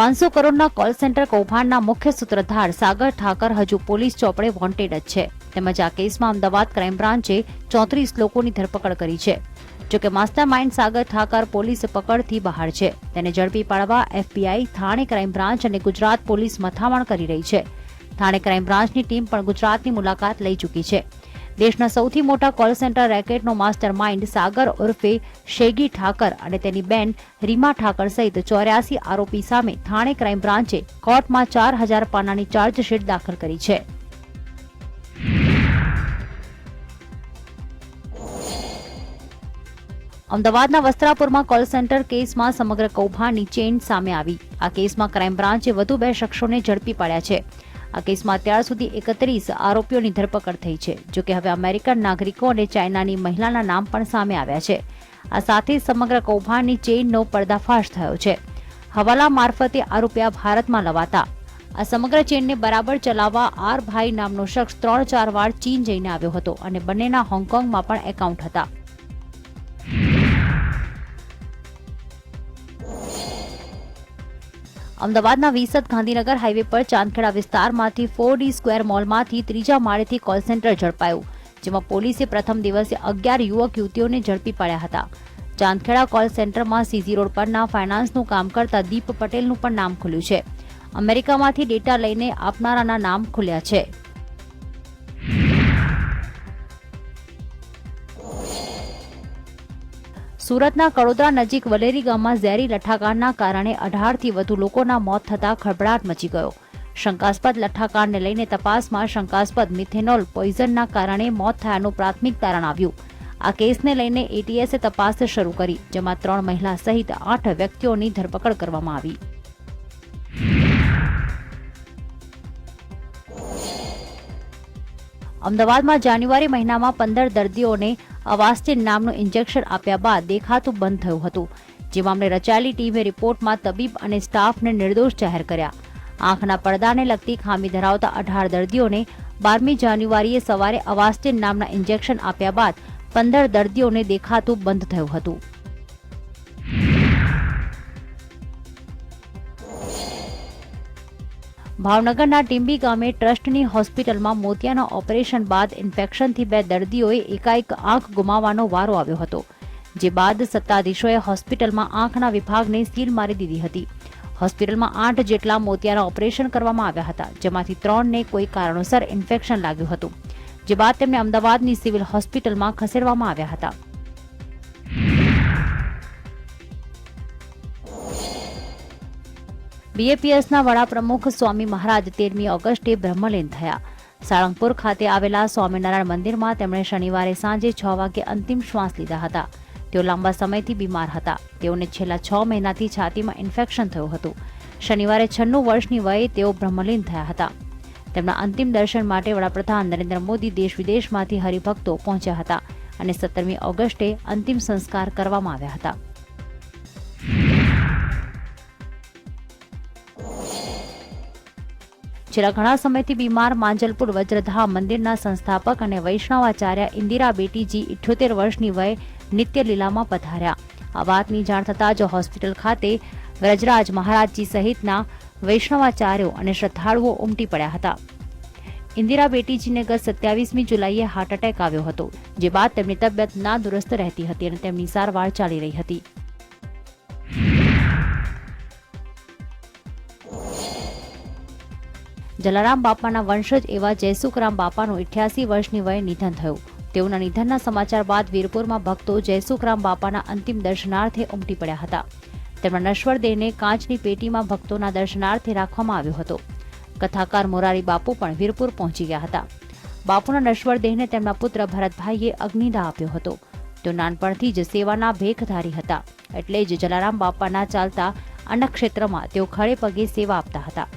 પાંચસો કરોડના call centre કૌભાંડના મુખ્ય સૂત્રધાર સાગર ઠાકર હજુ પોલીસ ચોપડે વોન્ટેડ જ છે. તેમજ આ કેસમાં અમદાવાદ ક્રાઇમ બ્રાન્ચે ચોત્રીસ લોકોની ધરપકડ કરી છે. જોકે mastermind Sagar Thakar police પકડથી બહાર છે. તેને ઝડપી પાડવા એફબીઆઈ થાણે ક્રાઇમ બ્રાન્ચ અને ગુજરાત પોલીસ મથામણ કરી રહી છે. થાણે ક્રાઇમ બ્રાન્ચની ટીમ પણ ગુજરાતની મુલાકાત લઈ ચૂકી છે. દેશના સૌથી મોટા કોલ સેન્ટર રેકેટનો માસ્ટર માઇન્ડ સાગર ઉર્ફે શેગી ઠાકર અને તેની બેન રીમા ઠાકર સહિત ચોર્યાસી આરોપી સામે થાણે ક્રાઇમ બ્રાન્ચે કોર્ટમાં ચાર હજાર પાનાની ચાર્જશીટ દાખલ કરી છે. અમદાવાદના વસ્ત્રાપુરમાં કોલ સેન્ટર કેસમાં સમગ્ર કૌભાંડની ચેઇન સામે આવી. આ કેસમાં ક્રાઇમ બ્રાન્ચે વધુ બે શખ્સોને ઝડપી પાડ્યા છે. આ કેસમાં અત્યાર સુધી એકત્રીસ આરોપીઓની ધરપકડ થઈ છે જોકે હવે અમેરિકન નાગરિકો અને ચાઇનાની મહિલાના નામ પણ સામે આવ્યા છે. આ સાથે સમગ્ર કૌભાંડની ચેઇનનો પર્દાફાશ થયો છે. હવાલા મારફતે આ રૂપિયા ભારતમાં લવાતા. આ સમગ્ર ચેઇનને બરાબર ચલાવવા આર ભાઈ નામનો શખ્સ ત્રણ ચાર વાર ચીન જઈને આવ્યો હતો અને બંનેના હોંગકોંગમાં પણ એકાઉન્ટ હતા. અમદાવાદના વિસદ ગાંધીનગર હાઈવે પર ચાંદખેડા વિસ્તારમાંથી ફોર ડી સ્ક્વેર મોલમાંથી ત્રીજા માળેથી કોલ સેન્ટર ઝડપાયું, જેમાં પોલીસે પ્રથમ દિવસે અગિયાર યુવક યુવતીઓને ઝડપી પાડ્યા હતા. ચાંદખેડા કોલ સેન્ટરમાં સીઝી રોડ પરના ફાઇનાન્સનું કામ કરતા દીપ પટેલનું પણ નામ ખુલ્યું છે. અમેરિકામાંથી ડેટા લઈને આપનારાના નામ ખુલ્યા છે. સુરતના કડોદરા નજીક વલેરી ગામમાં ઝેરી લઠ્ઠાકાંડના કારણે અઢારથી વધુ લોકોના મોત થતા ખળભળાટ મચી ગયો. શંકાસ્પદ લઠ્ઠાકાંડને લઈને તપાસમાં શંકાસ્પદ મિથેનોલ પોઈઝનના કારણે મોત થયાનું પ્રાથમિક તારણ આવ્યું. આ કેસને લઈને એટીએસે તપાસ શરૂ કરી, જેમાં ત્રણ મહિલા સહિત આઠ વ્યક્તિઓની ધરપકડ કરવામાં આવી. અમદાવાદમાં જાન્યુઆરી મહિનામાં પંદર દર્દીઓને અવાસ્ટિન નામનું ઇન્જેક્શન આપ્યા બાદ દેખાતું બંધ થયું હતું. જે મામલે રચાયેલી ટીમે રિપોર્ટમાં તબીબ અને સ્ટાફને નિર્દોષ જાહેર કર્યા. આંખના પડદાને લગતી ખામી ધરાવતા અઢાર દર્દીઓને બારમી જાન્યુઆરીએ સવારે અવાસ્ટિન નામના ઇન્જેક્શન આપ્યા બાદ પંદર દર્દીઓને દેખાતું બંધ થયું હતું. ભાવનગરના ટીંબી ગામે ટ્રસ્ટની હોસ્પિટલમાં મોતિયાના ઓપરેશન બાદ ઇન્ફેક્શનથી બે દર્દીઓએ એકાએક આંખ ગુમાવવાનો વારો આવ્યો હતો, જે બાદ સત્તાધીશોએ હોસ્પિટલમાં આંખના વિભાગને સીલ મારી દીધી હતી. હોસ્પિટલમાં આઠ જેટલા મોતિયાના ઓપરેશન કરવામાં આવ્યા હતા, જેમાંથી ત્રણને કોઈ કારણોસર ઇન્ફેક્શન લાગ્યું હતું, જે બાદ તેમને અમદાવાદની સિવિલ હોસ્પિટલમાં ખસેડવામાં આવ્યા હતા. બીએપીએસના વડાપ્રમુખ સ્વામી મહારાજ તેરમી ઓગસ્ટે બ્રહ્મલીન થયા. સાળંગપુર ખાતે આવેલા સ્વામિનારાયણ મંદિરમાં તેમણે શનિવારે સાંજે છ વાગે અંતિમ શ્વાસ લીધા હતા. તેઓ લાંબા સમયથી બીમાર હતા. તેઓને છેલ્લા છ મહિનાથી છાતીમાં ઇન્ફેક્શન થયું હતું. શનિવારે છન્નું વર્ષની વયે તેઓ બ્રહ્મલીન થયા હતા. તેમના અંતિમ દર્શન માટે વડાપ્રધાન નરેન્દ્ર મોદી દેશ વિદેશમાંથી હરિભક્તો પહોંચ્યા હતા અને સત્તરમી ઓગસ્ટે અંતિમ સંસ્કાર કરવામાં આવ્યા હતા. છેલ્લા ઘણા સમયથી બીમાર માંજલપુર વજ્રધામ મંદિરના સંસ્થાપક અને વૈષ્ણવાચાર્ય ઇન્દિરા બેટીજી ઇઠ્યોતેર વર્ષની વયે નિત્ય લીલામાં પધાર્યા. આ વાતની જાણ થતાં જ હોસ્પિટલ ખાતે વ્રજરાજ મહારાજજી સહિતના વૈષ્ણવાચાર્યો અને શ્રદ્ધાળુઓ ઉમટી પડ્યા હતા. ઇન્દિરા બેટીજીને ગત સત્યાવીસમી જુલાઈએ હાર્ટ એટેક આવ્યો હતો, જે બાદ તેમની તબિયત ના દુરસ્ત રહેતી હતી અને તેમની સારવાર ચાલી રહી હતી. જલારામ બાપાના વંશજ એવા જયસુખરામ બાપાનું ઇઠ્યાસી વર્ષની વયે નિધન થયું. તેઓના નિધનના સમાચાર બાદ વીરપુરમાં ભક્તો જયસુખરામ બાપાના અંતિમ દર્શનાર્થે ઉમટી પડ્યા હતા. તેમના નશ્વર દેહને કાચની પેટીમાં ભક્તોના દર્શનાર્થે રાખવામાં આવ્યો હતો. કથાકાર મોરારી બાપુ પણ વીરપુર પહોંચી ગયા હતા. બાપુના નશ્વર દેહને તેમના પુત્ર ભરતભાઈએ અગ્નિદાહ આપ્યો હતો. તેઓ નાનપણથી જ સેવાના ભેખધારી હતા. એટલે જ જલારામ બાપાના ચાલતા અન્નક્ષેત્રમાં તેઓ ખડે પગે સેવા આપતા હતા.